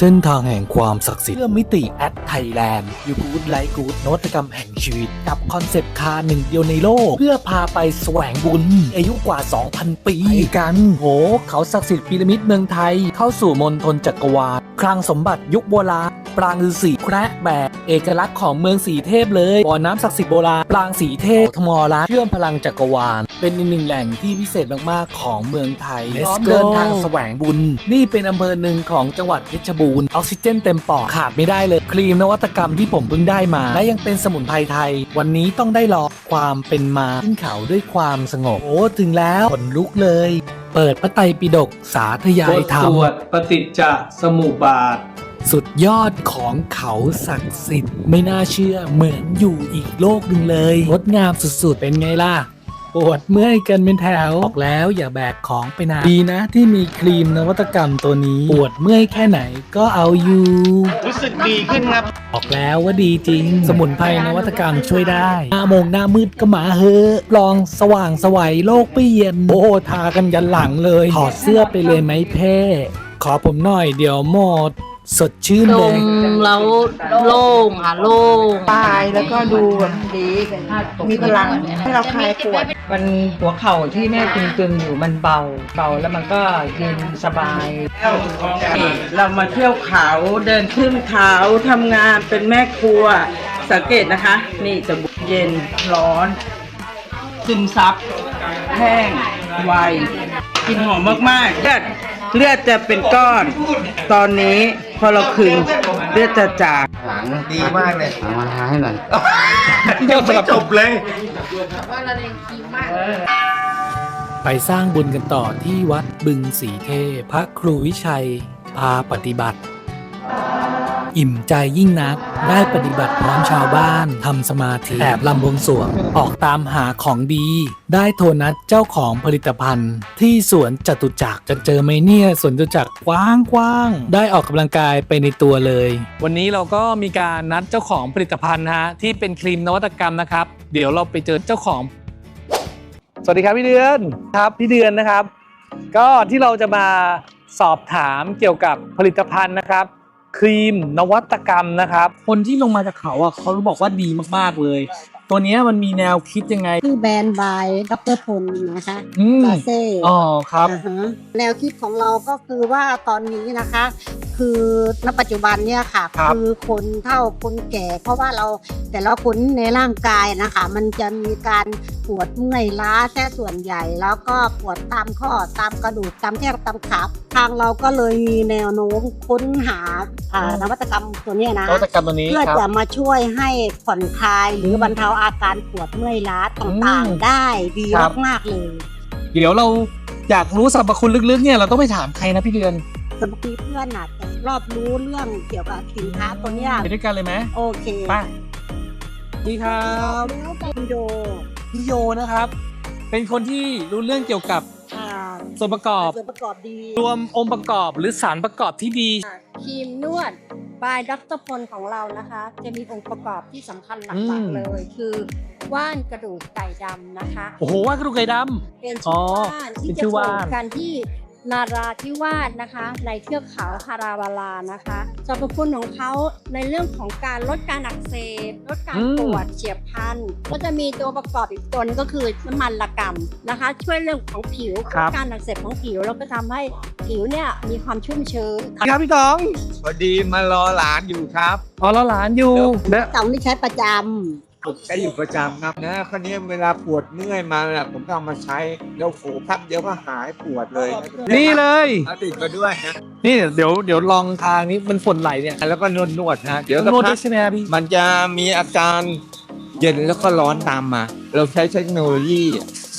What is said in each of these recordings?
เส้นทางแห่งความศักดิ์สิทธิ์เพื่อมิติแอดไทยแลนด์ยูกูดไลกูดนวัตกรรมแห่งชีวิต กับคอนเซปต์คาร์หนึ่งเดียวในโลก เพื่อพาไปแสวงบุญ อายุกว่า 2,000 ปีไปกัน โห เขาศักดิ์สิทธิ์พีระมิดเมืองไทย เข้าสู่มณฑลจักรวาลคลังสมบัติยุคโบราณ ปรางฤาษีแคระแบกเอกลักษณ์ของเมืองสีเทพเลยบ่อน้ำศักดิ์สิทธิ์โบราณปรางสีเทพทมรัฐเชื่อมพลังจักรวาล เป็นอีกหนึ่งแหล่งที่พิเศษมากๆของเมืองไทย Let's พร้อม go เดินทางแสวงบุญ นี่เป็นอำเภอหนึ่งของจังหวัดเพชรบูรณ์ออกซิเจนเต็มปอดขาดไม่ได้เลย ครีมนวัตกรรมที่ผมเพิ่งได้มา และยังเป็นสมุนไพรไทย วันนี้ต้องได้ลองความเป็นมาขึ้นเขาด้วยความสงบโอ้ถึงแล้วขนลุกเลย เปิดพระไตรปิฎกสาธยายธรรสมวดปฏิจจสมุปบาท สุดยอดของเขาศักดิ์สิทธิ์ไม่น่าเชื่อเหมือนอยู่อีกโลกหนึ่งเลยงดงามสุดๆ เป็นไงล่ะ ปวดเมื่อยกันเป็นแถวบอกแล้วอย่าแบกของไปนานดีนะที่มีครีมนวัตกรรมตัวนี้ ปวดเมื่อยแค่ไหนก็เอาอยู่ รู้สึกดีขึ้นครับ บอกแล้วว่าดีจริง สมุนไพรนวัตกรรมช่วยได้หน้าโมงหน้ามืดก็มาเฮอะลองสว่างสวัยโลกเปลี่ยนโอ้ทากันยันหลังเลยถอดเสื้อไปเลยไหมเพ่ขอผมหน่อยเดี๋ยวหมด สดชื่นดเลยมแล้วโล่งค่ะโล่งตายแล้วก็ดูแบบดีมีพลังให้เราคลายปวด มันหัวเข่าที่แม่ตึงๆอยู่มันเบาเบาแล้วมันก็เย็นสบาย เรามาเที่ยวเขาเดินขึ้นเขาทำงานเป็นแม่ครัว สังเกตนะคะ นี่จะบุกเย็นร้อนซึมซับแห้งไวกลินหอมมากๆเลือดเลือดจะเป็นก้อน ตอนนี้ พอเราคึงเลือดจะจางดีมากเลยมาหาให้หน่อยยังไม่จบเลยไปสร้างบุญกันต่อที่วัดบึงสีเทพพระครูวิชัยพาปฏิบัติ อิ่มใจยิ่งนัก ได้ปฏิบัติพร้อมชาวบ้านทำสมาธิแอบลำบวงสวงออกตามหาของดี ได้โทรนัดเจ้าของผลิตภัณฑ์ ที่สวนจตุจักรจะเจอไหมเนี่ยสวนจตุจักรกว้างกว้างได้ออกกำลังกายไปในตัวเลย วันนี้เราก็มีการนัดเจ้าของผลิตภัณฑ์นะฮะที่เป็นครีมนวัตกรรมนะครับ เดี๋ยวเราไปเจอเจ้าของ สวัสดีครับพี่เดือนครับพี่เดือนนะครับ ก็ที่เราจะมาสอบถามเกี่ยวกับผลิตภัณฑ์นะครับ ครีมนวัตกรรมนะครับ คนที่ลงมาจากเขาอะเขาบอกว่าดีมากๆเลย ตัวเนี้ยมันมีแนวคิดยังไงชื่อแบรนด์บายดรพลนะคะอืมลาเซ่อ๋อครับาฮะแนวคิดของเราก็คือว่าตอนนี้นะคะ คือณปัจจุบันเนี่ยค่ะครับ อคนเฒ่าคนแก่ เพราะว่าเราแต่ละคนในร่างกายนะคะ มันจะมีการปวดเมื่อยล้าแค่ส่วนใหญ่ แล้วก็ปวดตามข้อตามกระดูกตามแข้งตามขาทางเราก็เลยมีแนวโน้มค้นหาอ่านวัตกรรมตัวเนี้ยนะ นวัตกรรมตัวนี้เพื่อครับจะมาช่วยให้ผ่อนคลายหรือบรรเทาอาการปวดเมื่อยล้าต่างอืมๆได้ดีครับ มากๆเลย เดี๋ยวเราอยากรู้สรรพคุณลึกๆเนี่ยเราต้องไปถามใครนะพี่เดือน สมมติเพื่อนอาจจะรอบรู้เรื่องเกี่ยวกับสินค้าตัวเนี้ยไปด้วยกันเลยไหมโอเคไปดีครับแล้วเป็นโดพี่โยนะครับ เป็นคนที่รู้เรื่องเกี่ยวกับอ่าส่วนประกอบ ส่วนประกอบดีรวมองค์ประกอบหรือสารประกอบที่ดีครีมนวดบายดรพลของเรานะคะ จะมีองค์ประกอบที่สำคัญหอืลักม ๆเลย คือว่านกระดูกไก่ดำนะคะ โอ้โหว่ากระดูกไก่ดเป็นอ๋ชื่ออว่านเป็ที่นจะชื่อปว่าลูนกกันที่ นาราธิวาสนะคะ ในเทือกเขาคาราวาลานะคะสรรพคุณของเขาในเรื่องของการลดการอักเสบลดการปวดเฉียบพลันก็จะมีตัวประกอบอีกตัวนึงก็คือน้ำมันละกำนะคะ ช่วยเรื่องของผิวครับลดการอักเสบของผิวแล้วก็ทำให้ผิวเนี่ยมีความชุ่มชื้นำครับพี่ตองพอดีมารอหลานอยู่ครับอ๋อเราหลานอยู่และเต่านี่ใช้ประจ ผมใช้อยู่ประจำครับนะคราวนี้เวลาปวดเมื่อยมาน่ะผมก็เอามาใช้เดี๋ยวโผแป๊บเดียวก็หายปวดเลยนี่เลย เอาติดมาด้วยนะนี่เดี๋ยวเดี๋ยวลองทางนี้มันฝนไหลเนี่ยแล้วก็นวดนวดๆนะเดี๋ยวนสักวดพัได้กใช่ไหมครับพี่มันจะมีอาการเย็นแล้วก็ร้อนตามมา เราใช้เทคโนโลยี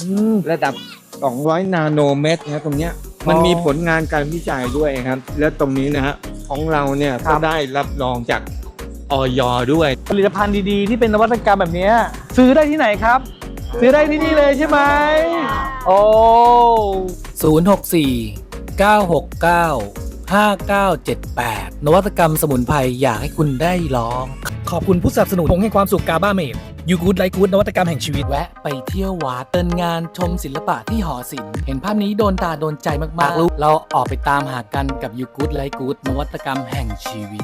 อืม ระดับ 200 นาโนเมตรนะตรงเนี้ยมันมีผลงานการวิจัยด้วยครับ แล้วตรงนี้นะฮะของเราเนี่ยครัก็บ ได้รับรองจาก ออยด้วย ผลิตภัณฑ์ดีๆ ที่เป็นนวัตกรรมแบบเนี้ยซื้อได้ที่ไหนครับ ซื้อได้ที่นี่เลยใช่ไหมโอ้ 064 969 5978 นวัตกรรมสมุนไพรอยากให้คุณได้ลอง ขอบคุณผู้สนับสนุนผงแห่งความสุขกาบ้าเมดยูกูดไลกูดนวัตกรรมแห่งชีวิตแวะ ไปเที่ยววัดเดินงานชมศิลปะที่หอศิลป์เห็นภาพนี้โดนตาโดนใจมากๆรู้เราออกไปตามหากันกับยูกูดไลกูดนวัตกรรมแห่งชีวิต